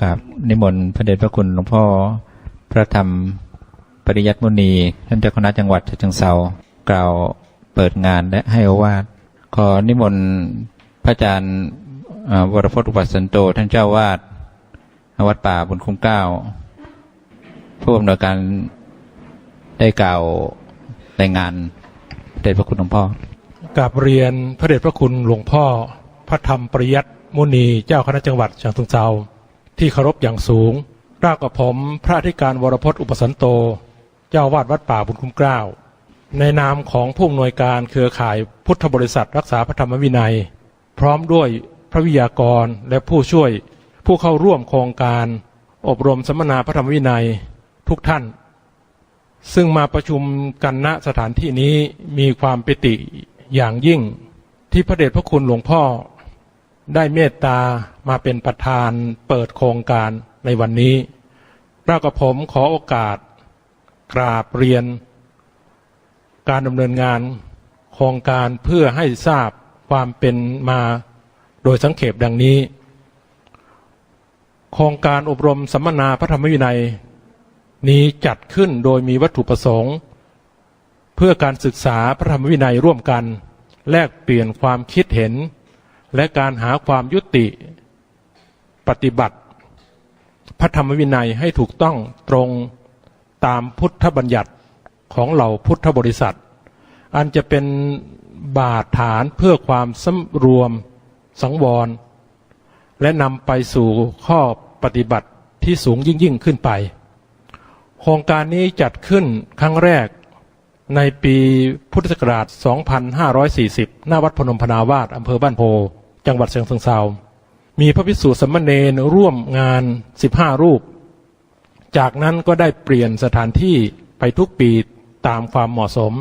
กราบนิมนต์พระเดชพระคุณหลวงพ่อ พระธรรมปริยัติมุนี ท่านเจ้าคณะจังหวัดฉะเชิงเซากล่าวเปิดงานและให้อวาทขอนิมนต์พระอาจารย์วรพจน์อุปัสสันโตท่านเจ้าวาดวัดป่าบุญคุ้มเก้าผู้อำนวยการได้กล่าวรายงานพระเดชพระคุณหลวงพ่อกราบเรียนพระเดชพระคุณหลวงพ่อ พระธรรมปริยัติมุนีเจ้าคณะจังหวัดฉะเชิงเทรา ที่เคารพอย่างสูงรากกับผมพระธิการวรพจน์อุปสันโต เจ้าวาดวัดป่าบุญคุ้มเกล้า ในนามของผู้อำนวยการเครือข่ายพุทธบริษัทรักษาพระธรรมวินัย พร้อมด้วยพระวิทยากรและผู้ช่วยผู้เข้าร่วมโครงการ อบรมสัมมนาพระธรรมวินัยทุกท่าน ซึ่งมาประชุมกันณสถานที่นี้มีความปิติอย่างยิ่งที่พระเดชพระคุณหลวงพ่อ ได้เมตตามาเป็นประธานเปิดโครงการในวันนี้เรากับผมขอโอกาสกราบเรียน การดำเนินงานโครงการเพื่อให้ทราบความเป็นมาโดยสังเขปดังนี้ โครงการอบรมสัมมนาพระธรรมวินัย นี้จัดขึ้นโดยมีวัตถุประสงค์ เพื่อการศึกษาพระธรรมวินัยร่วมกัน แลกเปลี่ยนความคิดเห็น และการหาความยุติปฏิบัติ พระธรรมวินัยให้ถูกต้องตรงตามพุทธบัญญัติของเหล่าพุทธบริษัท อันจะเป็นบาดฐานเพื่อความสำรวมสังวร และนำไปสู่ข้อปฏิบัติที่สูงยิ่งยิ่งขึ้นไป โครงการนี้จัดขึ้นครั้งแรกในปีพุทธศักราช 2540 หน้าวัดพนมพนาวาสอำเภอบ้านโพ จังหวัดเชียงเซามีพระภิกษุสมณเณรร่วมงาน15รูป จากนั้นก็ได้เปลี่ยนสถานที่ไปทุกปีตามความเหมาะสม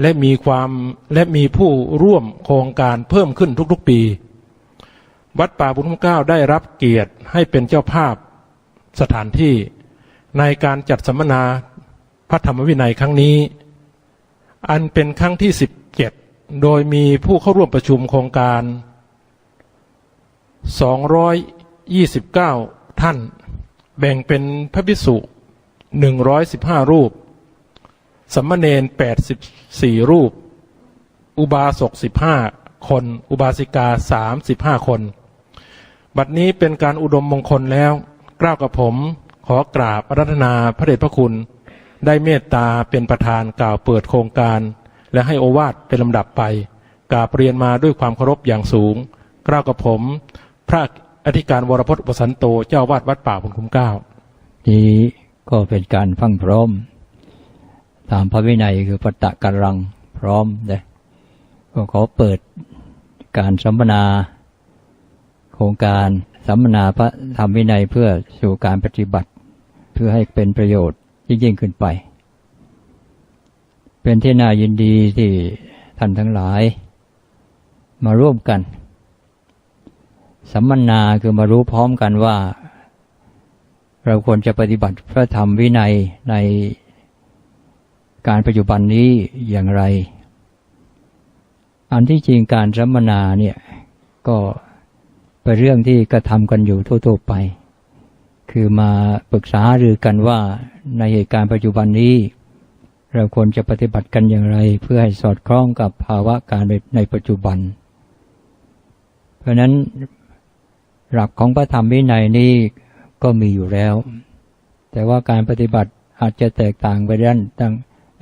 และมีความและมีผู้ร่วมโครงการเพิ่มขึ้นทุกๆปี วัดป่าบุญคุ้มเก้าได้รับเกียรติให้เป็นเจ้าภาพสถานที่ ในการจัดสัมมนาพระธรรมวินัยครั้งนี้ อันเป็นครั้งที่17โดยมีผู้เข้าร่วมประชุมโครงการ 229 ท่าน แบ่งเป็นพระภิกษุ 115 รูปสัมมเนน84 รูป อุบาสก 15 คน อุบาสิกา 35 คน บัดนี้เป็นการอุดมมงคลแล้วกล้าวกับผมขอกราบอรัธนาพระเดชพระคุณ ได้เมตตาเป็นประธานกล่าวเปิดโครงการ และให้โอวาทเป็นลำดับไปกราบเรียนมาด้วยความเคารพอย่างสูงกล้าวกับผม พระอธิการวรพจน์อุปสันโตเจ้าวาดวัดป่าบุญคุ้มเกล้านี้ก็เป็นการฟังพร้อม ตามพระวินัยคือปตะการังพร้อมเลยก็ขอเปิดการสัมมนา โครงการสัมมนาพระธรรมวินัยเพื่อสู่การปฏิบัติ เพื่อให้เป็นประโยชน์ยิ่งๆขึ้นไป เป็นที่น่ายินดีที่ท่านทั้งหลาย มาร่วมกัน สัมมนาคือมารู้พร้อมกันว่า เราควรจะปฏิบัติพระธรรมวินัยในการปัจจุบันนี้อย่างไร อันที่จริงการสัมมนาเนี่ยก็เป็นเรื่องที่กระทำกันอยู่ทั่วๆไป คือมาปรึกษาหรือกันว่าในเหตุการณ์ปัจจุบันนี้ เราควรจะปฏิบัติกันอย่างไร เพื่อให้สอดคล้องกับภาวะการในปัจจุบัน เพราะนั้น หลักของพระธรรมวินัยนี้ก็มีอยู่แล้ว แต่ว่าการปฏิบัติอาจจะแตกต่างไปด้านด้าน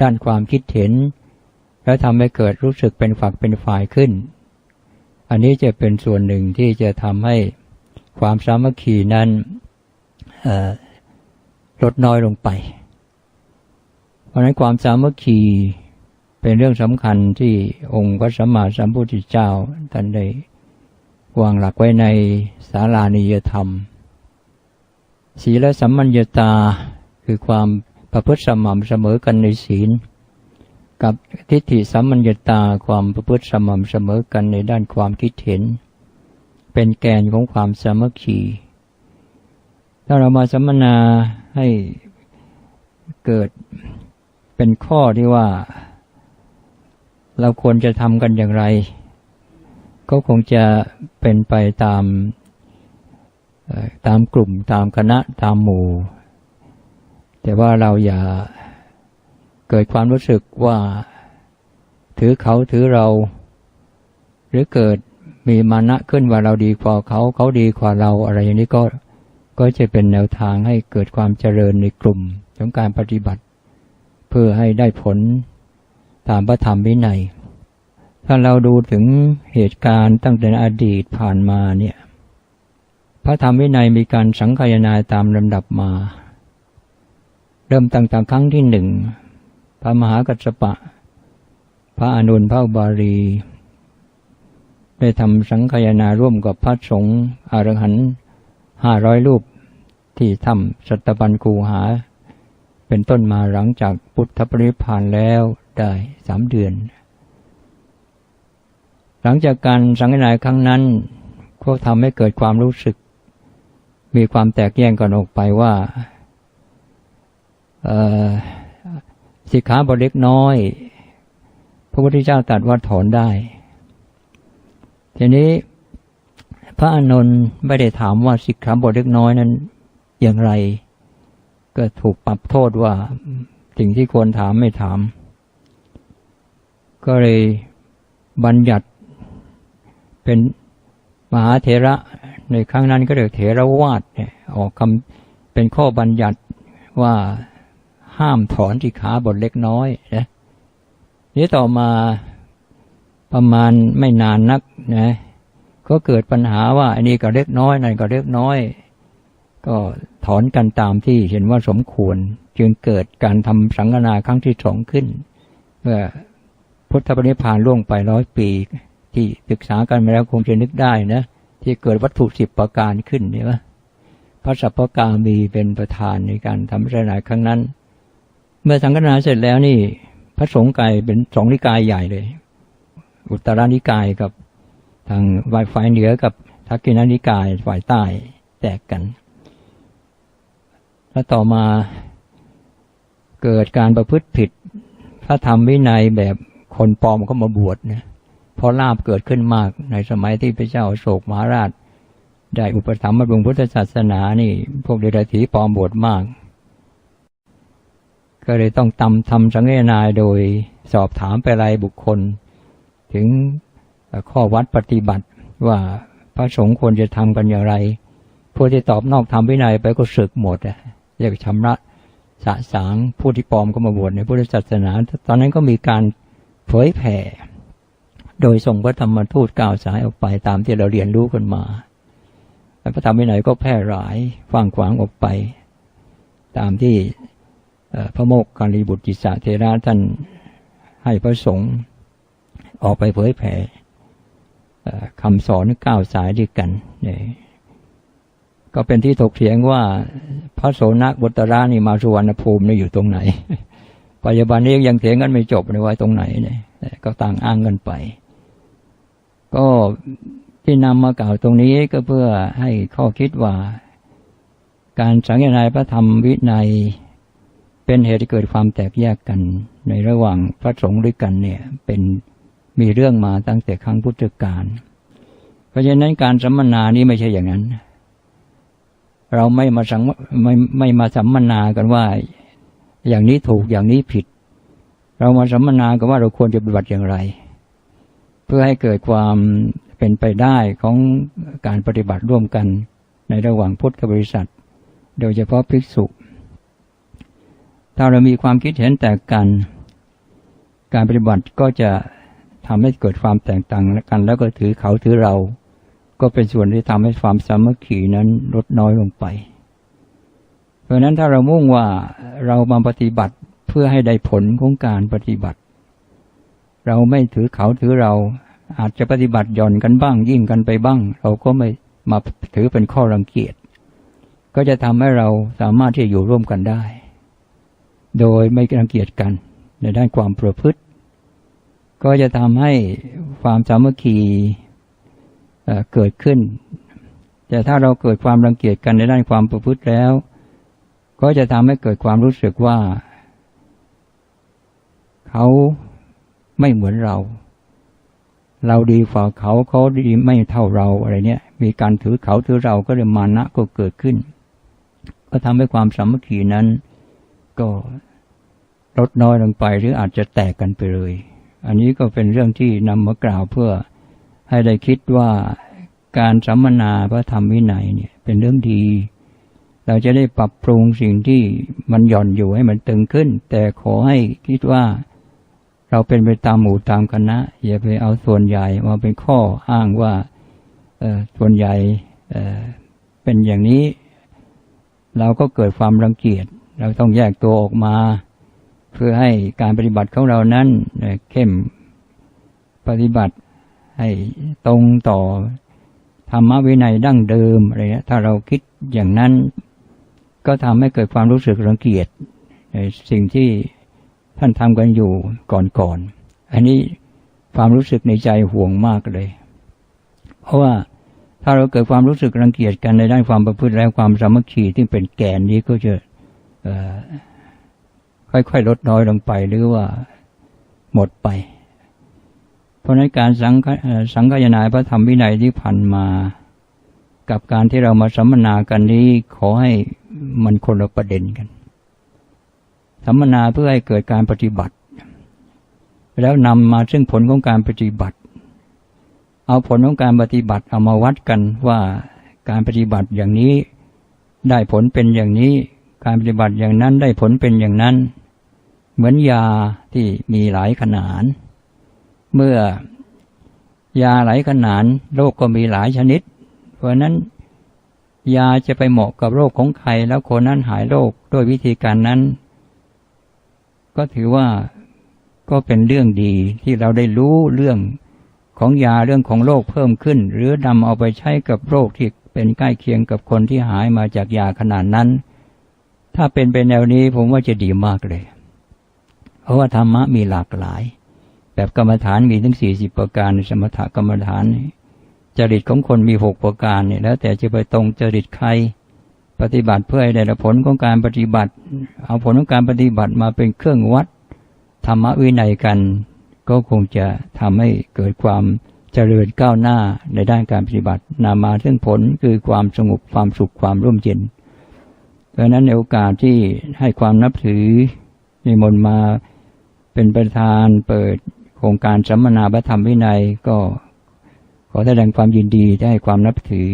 ด้านความคิดเห็น และทำให้เกิดรู้สึกเป็นฝักเป็นฝ่ายขึ้น อันนี้จะเป็นส่วนหนึ่งที่จะทำให้ความสามัคคีนั้นลดน้อยลงไป เพราะนั้นความสามัคคีเป็นเรื่องสำคัญที่องค์พระสัมมาสัมพุทธเจ้าท่านได้ วางหลักไว้ในสารานิยธรรม ศีลสัมมัญญตาคือความประพฤติสม่ำเสมอกันในศีล กับทิฏฐิสัมมัญญตาความประพฤติสม่ำเสมอกันในด้านความคิดเห็น เป็นแกนของความสามัคคีถ้าเรามาสัมมนาให้เกิดเป็นข้อที่ว่า เราควรจะทำกันอย่างไร ก็คงจะเป็นไปตามตามกลุ่มตามคณะตามหมู่ แต่ว่าเราอย่าเกิดความรู้สึกว่า ถือเขาถือเรา หรือเกิดมีมานะขึ้นว่าเราดีกว่าเขาเขาดีกว่าเราอะไรอย่างนี้ก็ก็จะเป็นแนวทางให้เกิดความเจริญในกลุ่มของการปฏิบัติ เพื่อให้ได้ผลตามพระธรรมวินัย ถ้าเราดูถึงเหตุการณ์ตั้งแต่อดีตผ่านมาเนี่ย พระธรรมวินัยมีการสังคายนาตามลำดับมา เริ่มตั้งแต่ครั้งที่หนึ่ง พระมหากัสปะ พระอานนพระบาลีได้ทำสังคายนาร่วมกับพระสงฆ์อรหันห้าร้อยรูปที่ทำสัตบันคูหา เป็นต้นมาหลังจากพุทธปริพานแล้วได้สามเดือน หลังจากการสังคายครั้งนั้น ก็ทำให้เกิดความรู้สึก มีความแตกแยกกันออกไปว่าสิกขาบทเล็กน้อย พระพุทธเจ้าตรัสว่าถอนได้ ทีนี้พระอานนท์ไม่ได้ถามว่าสิกขาบทเล็กน้อยนั้น อย่างไร ก็ถูกปรับโทษว่าสิ่งที่ควรถามไม่ถาม ก็เลยบัญญัติ เป็นมหาเถระในครั้งนั้นก็เรียกเถระวาดเนี่ยออกคำเป็นข้อบัญญัติว่าห้ามถอนสิกขาบทเล็กน้อยนะนี้ต่อมาประมาณไม่นานนักนะก็เกิดปัญหาว่าอันนี้ก็เล็กน้อยนั่นก็เล็กน้อย ก็ถอนกันตามที่เห็นว่าสมควร จึงเกิดการทำสังฆนาครั้งที่สองขึ้นเมื่อพุทธปณิพพานล่วงไปร้อยปี ที่ศึกษากันมาแล้วคงจะนึกได้นะ ที่เกิดวัตถุสิบประการขึ้นใช่ไหมพระสัพพกามีเป็นประธานในการทำสังฆนาครั้งนั้น เมื่อสังฆนาเสร็จแล้วนี่ พระสงฆ์กายเป็นสองนิกายใหญ่เลย อุตรานิกายกับทางฝ่ายเหนือกับทักกินานิกายฝ่ายใต้แตกกัน แล้วต่อมาเกิดการประพฤติผิดพระธรรมวินัยแบบคนปลอมก็มาบวชนะ พอลาบเกิดขึ้นมากในสมัยที่พระเจ้าโศกมหาราช ได้อุปถัมภ์บำรุงพุทธศาสนานี่ พวกเดรัจฉีปลอมบวชมาก ก็เลยต้องตำทำสังเกตนายโดยสอบถามไปรายบุคคล ถึงข้อวัดปฏิบัติว่าพระสงฆ์ควรจะทำกันอย่างไรผู้ที่ตอบนอกธรรมวินัยไปก็สึกหมดอะเรียกชำระสะสางผู้ที่ปลอมก็มาบวชในพุทธศาสนา ตอนนั้นก็มีการเผยแผ่ โดยส่งพระธรรมทูตกล่าวสายออกไปตามที่เราเรียนรู้กันมาพระธรรมวินัยก็แพร่หลายฟังขวางออกไป ตามที่พระโมกขลีบุตรจิสาเทระท่านให้พระสงฆ์ออกไปเผยแผ่คำสอนก้าวสายด้วยกันเนี่ยก็เป็นที่ถกเถียงว่าพระโสนกบุตรานี่มาสุวรรณภูมินี่อยู่ตรงไหนปัจจุบันนี้ยังเถียงกันไม่จบเลยว่าตรงไหนเนี่ยก็ต่างอ้างกันไป ก็ที่นำมากล่าวตรงนี้ก็เพื่อให้ข้อคิดว่า การสังเกตนายพระธรรมวินัย เป็นเหตุที่เกิดความแตกแยกกัน ในระหว่างพระสงฆ์ด้วยกันเนี่ยเป็นมีเรื่องมาตั้งแต่ครั้งพุทธกาลเพราะฉะนั้นการสัมมนานี้ไม่ใช่อย่างนั้น เราไม่มาสังไม่ไม่มาสัมมนากันว่า อย่างนี้ถูกอย่างนี้ผิด เรามาสัมมนากันว่าเราควรจะปฏิบัติอย่างไร เพื่อให้เกิดความเป็นไปได้ของการปฏิบัติร่วมกันในระหว่างพุทธบริษัท โดยเฉพาะภิกษุ ถ้าเรามีความคิดเห็นแตกกัน การปฏิบัติก็จะทำให้เกิดความแตกต่างกัน แล้วก็ถือเขาถือเรา ก็เป็นส่วนที่ทำให้ความสามัคคีนั้นลดน้อยลงไป เพราะนั้นถ้าเรามุ่งว่าเรามาปฏิบัติเพื่อให้ได้ผลของการปฏิบัติ เราไม่ถือเขาถือเราอาจจะปฏิบัติหย่อนกันบ้าง ยิ่งกันไปบ้าง เราก็ไม่มาถือเป็นข้อรังเกียจ ก็จะทำให้เราสามารถที่จะอยู่ร่วมกันได้ โดยไม่รังเกียจกันในด้านความประพฤติ ก็จะทำให้ความสามัคคีเกิดขึ้น แต่ถ้าเราเกิดความรังเกียจกันในด้านความประพฤติแล้ว ก็จะทำให้เกิดความรู้สึกว่า เขา ไม่เหมือนเรา เราดีฝ่าเขาเขาดีไม่เท่าเราอะไรเนี่ยมีการถือเขาถือเราก็เลยมานะก็เกิดขึ้น ก็ทำให้ความสามัคคีนั้น ก็ลดน้อยลงไปหรืออาจจะแตกกันไปเลย อันนี้ก็เป็นเรื่องที่นำมากล่าวเพื่อให้ได้คิดว่าการสัมมนาพระธรรมวินัยเนี่ยเป็นเรื่องดี เราจะได้ปรับปรุงสิ่งที่มันหย่อนอยู่ให้มันตึงขึ้น แต่ขอให้คิดว่า เราเป็นไปตามหมู่ตามคณะ อย่าไปเอาส่วนใหญ่มาเป็นข้ออ้างว่าส่วนใหญ่เป็นอย่างนี้ เราก็เกิดความรังเกียจ เราต้องแยกตัวออกมา เพื่อให้การปฏิบัติของเรานั้นเข้มปฏิบัติให้ตรงต่อธรรมวินัยดั้งเดิมอะไรเงี้ยถ้าเราคิดอย่างนั้น ก็ทำให้เกิดความรู้สึกรังเกียจในสิ่งที่ ท่านทำกันอยู่ก่อนๆ อันนี้ความรู้สึกในใจห่วงมากเลย เพราะว่าถ้าเราเกิดความรู้สึกรังเกียจกันในด้านความประพฤติและความสามัคคีที่เป็นแกนนี้ก็จะค่อยๆ ลดน้อยลงไปหรือว่าหมดไป เพราะนั้นการสังสังกายนาพระธรรมวินัยที่ผ่านมา กับการที่เรามาสัมมนากันนี้ขอให้มันคนละประเด็นกัน สัมมนาเพื่อให้เกิดการปฏิบัติ แล้วนำมาซึ่งผลของการปฏิบัติ เอาผลของการปฏิบัติเอามาวัดกันว่าการปฏิบัติอย่างนี้ได้ผลเป็นอย่างนี้ การปฏิบัติอย่างนั้นได้ผลเป็นอย่างนั้น เหมือนยาที่มีหลายขนาดเมื่อยาหลายขนาดโรคก็มีหลายชนิด เพราะนั้นยาจะไปเหมาะกับโรคของใครแล้วคนนั้นหายโรคด้วยวิธีการนั้น ก็ถือว่าก็เป็นเรื่องดีที่เราได้รู้เรื่องของยาเรื่องของโรคเพิ่มขึ้น หรือนำเอาไปใช้กับโรคที่เป็นใกล้เคียงกับคนที่หายมาจากยาขนาดนั้น ถ้าเป็นเป็นแนวนี้ผมว่าจะดีมากเลย เพราะว่าธรรมะมีหลากหลาย แบบกรรมฐานมีถึงสี่สิบประการสมถกรรมฐานจริตของคนมีหกประการเนี่ยแล้วแต่จะไปตรงจริตใคร ปฏิบัติเพื่อให้ได้ผลของการปฏิบัติ เอาผลของการปฏิบัติมาเป็นเครื่องวัดธรรมวินัยกัน ก็คงจะทำให้เกิดความเจริญก้าวหน้าในด้านการปฏิบัตินำมาซึ่งผลคือความสงบความสุขความร่มเย็นเพราะนั้นในโอกาสที่ให้ความนับถือนิมนมาเป็นประธานเปิดโครงการสัมมนาพระธรรมวินัยก็ขอแสดงความยินดีที่ให้ความนับถือ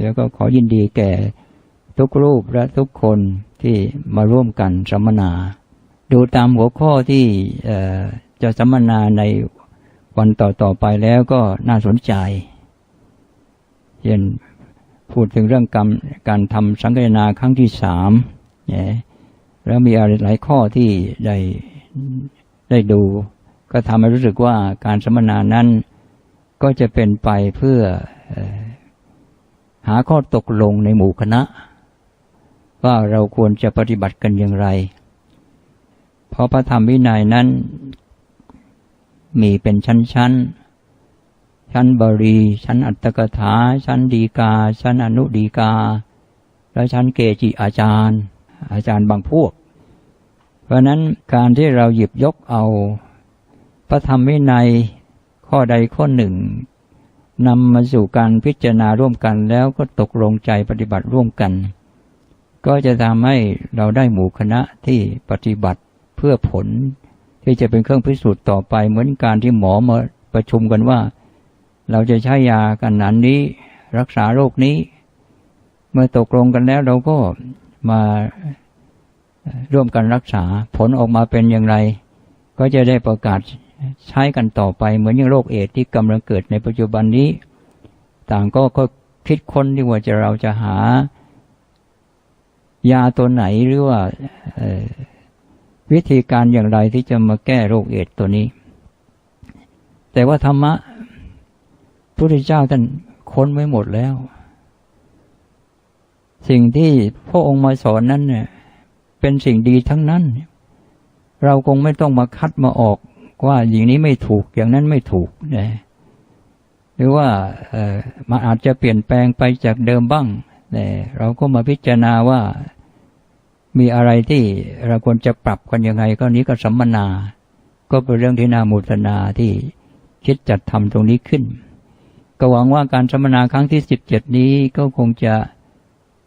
แล้วก็ขอยินดีแก่ ทุกรูปและทุกคนที่มาร่วมกันสัมมนา ดูตามหัวข้อที่จะสัมมนาในวันต่อๆไปแล้วก็น่าสนใจเช่นพูดถึงเรื่องกรรมการทำสังเกตนาครั้งที่สามเนี่ยแล้วมีอะไรหลายข้อที่ได้ได้ดู ก็ทำให้รู้สึกว่าการสัมมนานั้นก็จะเป็นไปเพื่อหาข้อตกลงในหมู่คณะ ว่าเราควรจะปฏิบัติกันอย่างไร เพราะพระธรรมวินัยนั้น มีเป็นชั้นชั้นชั้นบรีชั้นอัตตกถา ชั้นดีกา ชั้นอนุดีกา และชั้นเกจิอาจารย์ อาจารย์บางพวก เพราะนั้นการที่เราหยิบยกเอา พระธรรมวินัยข้อใดข้อหนึ่งนำมาสู่การพิจารณาร่วมกันแล้วก็ตกลงใจปฏิบัติร่วมกัน ก็จะทำให้เราได้หมู่คณะที่ปฏิบัติเพื่อผล ที่จะเป็นเครื่องพิสูจน์ต่อไปเหมือนการที่หมอมาประชุมกันว่า เราจะใช้ยากันนั้นนี้รักษาโรคนี้ เมื่อตกลงกันแล้วเราก็มาร่วมกันรักษาผลออกมาเป็นอย่างไร ก็จะได้ประกาศใช้กันต่อไปเหมือนอย่างโรคเอดที่กำลังเกิดในปัจจุบันนี้ ต่างก็คิดค้นที่ว่าจะเราจะหา ยาตัวไหนหรือว่าวิธีการอย่างไรที่จะมาแก้โรคเอดตัวนี้ แต่ว่าธรรมะพระพุทธเจ้าท่านค้นไว้หมดแล้ว สิ่งที่พระองค์มาสอนนั้นเนี่ย เป็นสิ่งดีทั้งนั้น เราคงไม่ต้องมาคัดมาออกว่าอย่างนี้ไม่ถูกอย่างนั้นไม่ถูกนะหรือว่ามันอาจจะเปลี่ยนแปลงไปจากเดิมบ้าง แต่ยเราก็มาพิจารณาว่ามีอะไรที่เราควรจะปรับกันยังไง ก็นี้ก็สัมมนา ก็เป็นเรื่องที่นามุตนาที่คิดจัดทำตรงนี้ขึ้น ก็หวังว่าการสัมมนาครั้งที่สิบเจ็ดนี้ก็คงจะ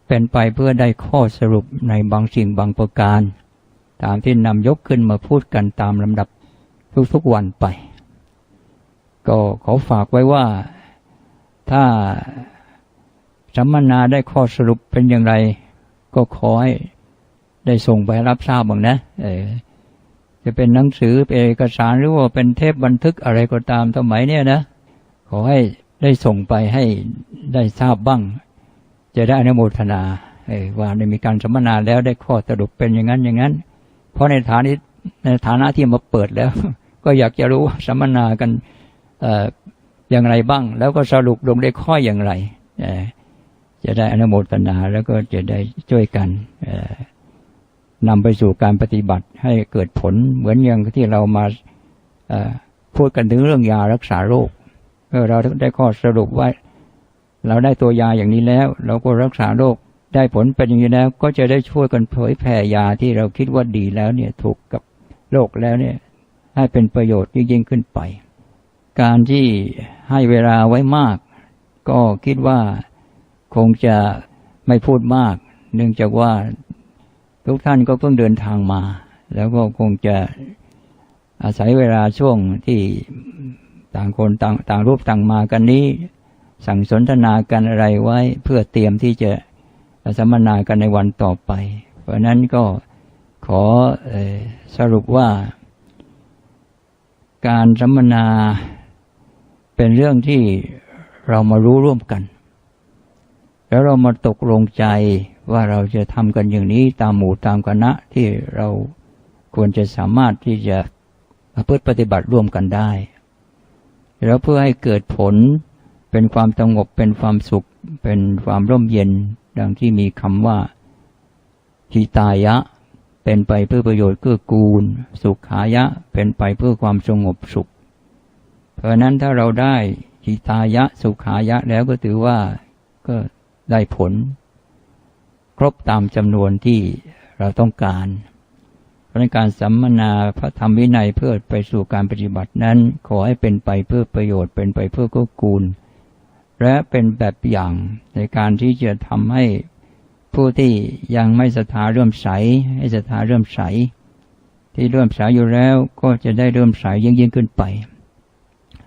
เป็นไปเพื่อได้ข้อสรุปในบางสิ่งบางประการ ตามที่นำยกขึ้นมาพูดกันตามลำดับทุกๆวันไป ก็ขอฝากไว้ว่าถ้า สัมมนาได้ข้อสรุปเป็นอย่างไร ก็ขอให้ได้ส่งไปรับทราบบ้างนะ เออจะเป็นหนังสือเป็นเอกสารหรือว่าเป็นเทปบันทึกอะไรก็ตามสมัยเนี้ยนะ ขอให้ได้ส่งไปให้ได้ทราบบ้าง จะได้อนุโมทนาเออว่าได้มีการสัมมนาแล้วได้ข้อสรุปเป็นอย่างนั้นอย่างนั้น เพราะในฐานะในฐานะที่มาเปิดแล้ว ก็อยากจะรู้สัมมนากันออย่างไรบ้าง แล้วก็สรุปลงได้ข้ออย่างไรอ จะได้อนุโมทนาแล้วก็จะได้ช่วยกันนำไปสู่การปฏิบัติให้เกิดผลเหมือนอย่างที่เรามาพูดกันถึงเรื่องยารักษาโรคเราได้ข้อสรุปว่า เราได้ตัวยาอย่างนี้แล้ว เราก็รักษาโรคได้ผลเป็นอย่างนี้แล้ว ก็จะได้ช่วยกันเผยแผ่ยาที่เราคิดว่าดีแล้วเนี่ยถูกกับโรคแล้วเนี่ย ให้เป็นประโยชน์ยิ่งขึ้นไป การที่ให้เวลาไว้มาก ก็คิดว่า คงจะไม่พูดมาก เนื่องจากว่าทุกท่านก็เพิ่งเดินทางมา แล้วก็คงจะอาศัยเวลาช่วงที่ต่างคนต่างต่างรูปต่างมากันนี้ สั่งสนทนากันอะไรไว้เพื่อเตรียมที่จะสัมมนากันในวันต่อไป เพราะนั้นก็ขอออสรุปว่า การสัมมนาเป็นเรื่องที่เรามารู้ร่วมกัน แล้วเรามาตกลงใจว่าเราจะทำกันอย่างนี้ตามหมู่ตามคณะที่เราควรจะสามารถที่จะประพฤติปฏิบัติร่วมกันได้ แล้วเพื่อให้เกิดผลเป็นความสงบเป็นความสุข เป็นความร่มเย็น ดังที่มีคำว่าทิตายะ เป็นไปเพื่อประโยชน์เกื้อกูล สุขายะ เป็นไปเพื่อความสงบสุข เพราะนั้นถ้าเราได้ทิตายะสุขายะแล้วก็ถือว่าก็ ได้ผล ครบตามจำนวนที่เราต้องการเพราะในการสัมมนาพระธรรมวินัยเพื่อไปสู่การปฏิบัตินั้น ขอให้เป็นไปเพื่อประโยชน์เป็นไปเพื่อกื้อกูล และเป็นแบบอย่างในการที่จะทำให้ผู้ที่ยังไม่ศรัทธาเริ่มใสให้ศรัทธาเริ่มใสที่เริ่มใสอยู่แล้วก็จะได้เริ่มใสยิ่งยิ่งขึ้นไป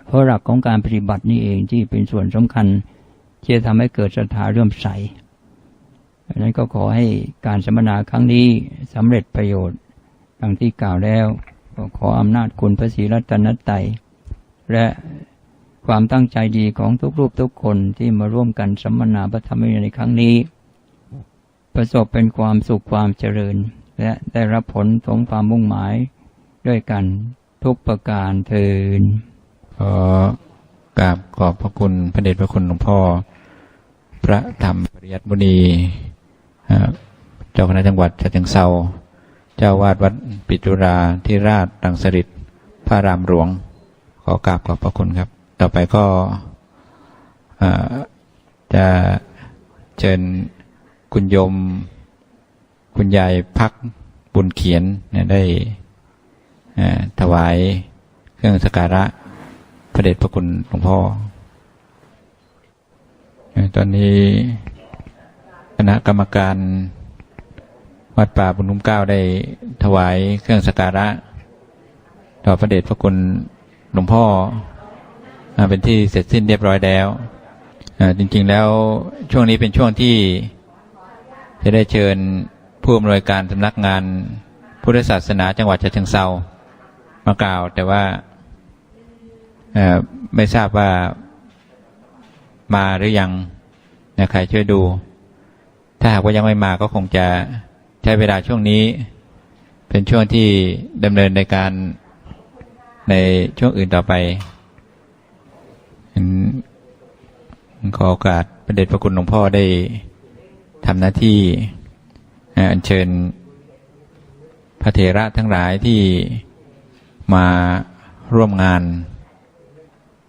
เพราะหลักของการปฏิบัตินี่เองที่เป็นส่วนสำคัญ ที่จะทำให้เกิดศรัทธาเริ่มใสดังนั้นก็ขอให้การสัมมนาครั้งนี้สำเร็จประโยชน์ดังที่กล่าวแล้ว ก็ขออำนาจคุณพระศรีรัตนตรัยและความตั้งใจดีของทุกรูปทุกคนที่มาร่วมกันสัมมนาพระธรรมวินัยในครั้งนี้ ประสบเป็นความสุขความเจริญ และได้รับผลสมความมุ่งหมายด้วยกันทุกประการเทินขอกราบขอบพระคุณพระเดชพระคุณหลวงพ่อ พระธรรมปริยัติมุนีเจ้าคณะจังหวัดฉะเชิงเซาเจ้าวาดวัดปิจุราธิราชรังสฤษพระรามหลวง ขอกราบขอบพระคุณครับ ต่อไปก็จะเชิญคุณโยม คุณยายพักบุญเขียนได้ถวายเครื่องสักการะพระเดชพระคุณหลวงพ่อ ตอนนี้คณะกรรมการวัดป่าบุญนุ่มเก้าได้ถวายเครื่องสักการะ ต่อพระเดชพระคุณหลวงพ่อเป็นที่เสร็จสิ้นเรียบร้อยแล้วจริง ๆ แล้วช่วงนี้เป็นช่วงที่จะได้เชิญผู้อำนวยการสำนักงานพุทธศาสนาจังหวัดฉะเชิงเซามากล่าว แต่ว่าไม่ทราบว่า มาหรือยังนะใครช่วยดู ถ้าหากว่ายังไม่มาก็คงจะใช้เวลาช่วงนี้ เป็นช่วงที่ดำเนินในการในช่วงอื่นต่อไปขอโอกาสประเด็จพระคุณหลวงพ่อได้ทำหน้าที่อัญเชิญพระเถระทั้งหลายที่มาร่วมงาน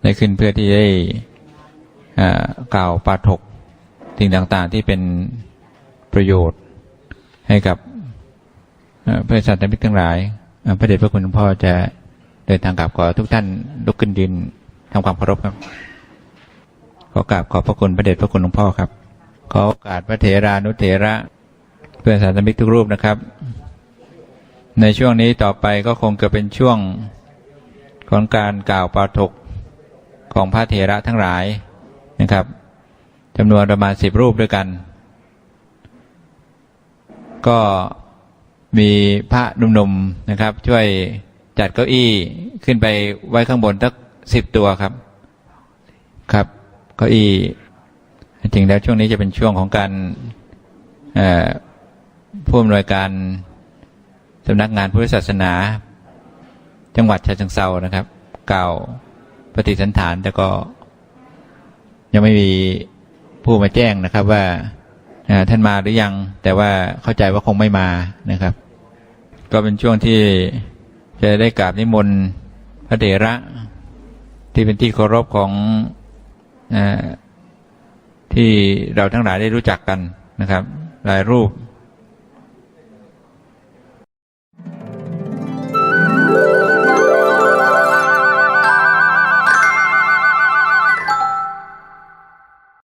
ได้ขึ้นเพื่อที่ได้ กล่าวปาฐกสิ่งต่างๆ ที่เป็นประโยชน์ให้กับเพื่อนสัตว์มิตรทั้งหลาย พระเดชพระคุณหลวงพ่อจะเดินทางกลับขอทุกท่านลุกขึ้นยืนทำความเคารพครับ ขอกราบขอบพระคุณพระเดชพระคุณหลวงพ่อครับ ขอโอกาสพระเถรานุเถระ เพื่อนสาธมิกทุกรูปนะครับ ในช่วงนี้ต่อไปก็คงจะเป็นช่วงของการกล่าวปาฐกของพระเถระทั้งหลาย นะครับจำนวนประมาณสิบรูปด้วยกัน ก็มีพระหนุ่มๆนะครับ ช่วยจัดเก้าอี้ขึ้นไปไว้ข้างบนสักสิบตัวครับ ครับเก้าอี้จริงแล้วช่วงนี้จะเป็นช่วงของการผู้อำนวยการสำนักงานพุทธศาสนา จังหวัดฉะเชิงเซานะครับกล่าวปฏิสันฐานแต่ก็ ยังไม่มีผู้มาแจ้งนะครับว่าท่านมาหรือยัง แต่ว่าเข้าใจว่าคงไม่มานะครับ ก็เป็นช่วงที่จะได้กราบนิมนต์พระเถระ ที่เป็นที่เคารพของอที่เราทั้งหลายได้รู้จักกันนะครับ หลายรูป